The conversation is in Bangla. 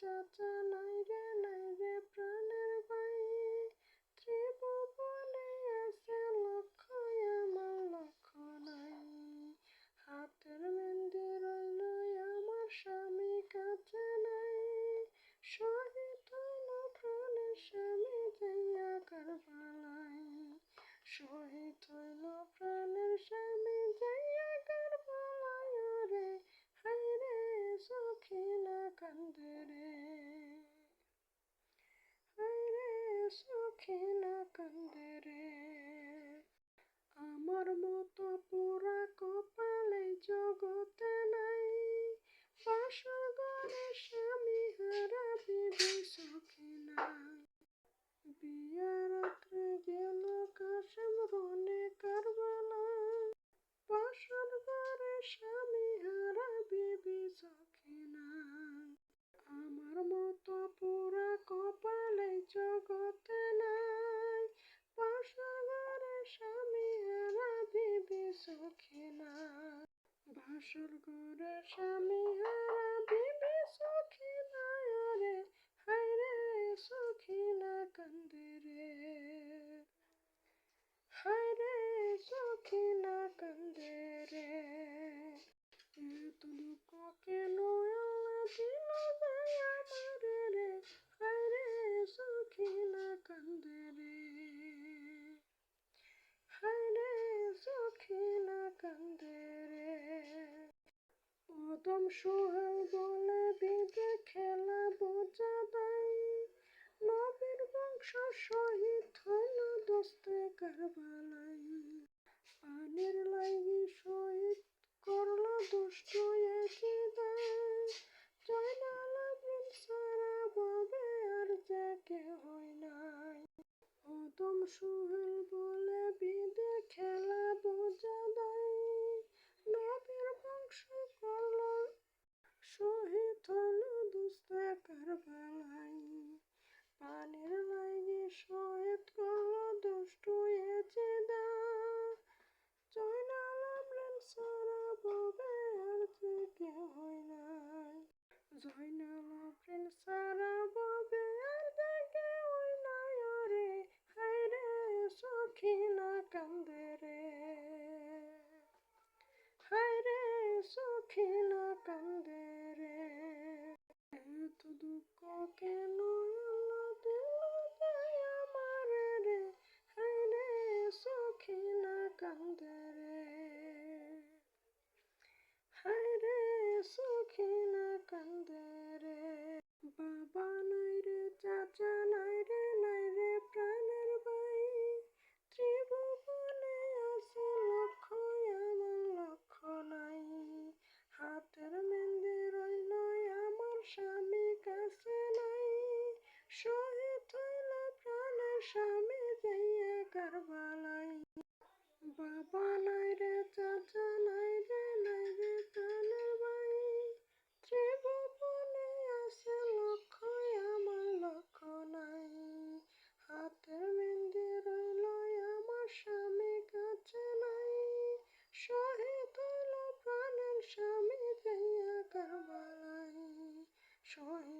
চাচা নাই রে নাই রে প্রাণের ভাই ত্রিভুবনে আছে লক্ষ আমার লক্ষ নাই। হাতের মেহেন্দি রইল আমার স্বামী কাছে নাই। শহীদ হইল প্রাণের স্বামী যাইয়া কারবালাই শহীদ হইল প্রাণের স্বামী যাইয়া কারবালাই রে হায় রে সখিনা কান্দে রে হায় রে সখিনা আমার মতো পুরা কপালে জগতে নাই। বাসর ঘরে জগতে নাই। ঘরে স্বামী হারা বিবি সখিনা বাসর ঘরে স্বামী হারা বিবি সখিনা রে হায় রে সখিনা কান্দে রে হায় রে সখিনা কান্দে রে এত দুঃখ কেন আল্লাহ দিল যায় আমারে রে হায় রে সখিনা কান্দে রে হায় রে সখিনা কান্দে রে সোহেল বলে বিদে খেলা বোঝা দাই নবীর বংশ শহীদ হল দোস্তে কারবালাই। পানির লাগি শহীদ করল দুষ্ট কান্দে রে হায় রে বাবা নাই রে চাচা নাই রে নাই রে প্রাণের ভাই ত্রিভুবনে আছে লক্ষ আমার লক্ষ নাই হাতের মেহেন্দি রইল আমার স্বামী কাছে নাই। শহীদ হইল প্রাণের স্বামী যাইয়া কারবালাই বাবা নাই রে, চাচা নাই রে নাই রে প্রাণের ভাই। ত্রিভুবনে আসে লক্ষ্য আমার লক্ষ্য নাই। হাতের মেহেন্দি রইল আমার স্বামী কাছে নাই। শহীদ হলো প্রাণের স্বামী যাইয়া কারবালাই শহীদ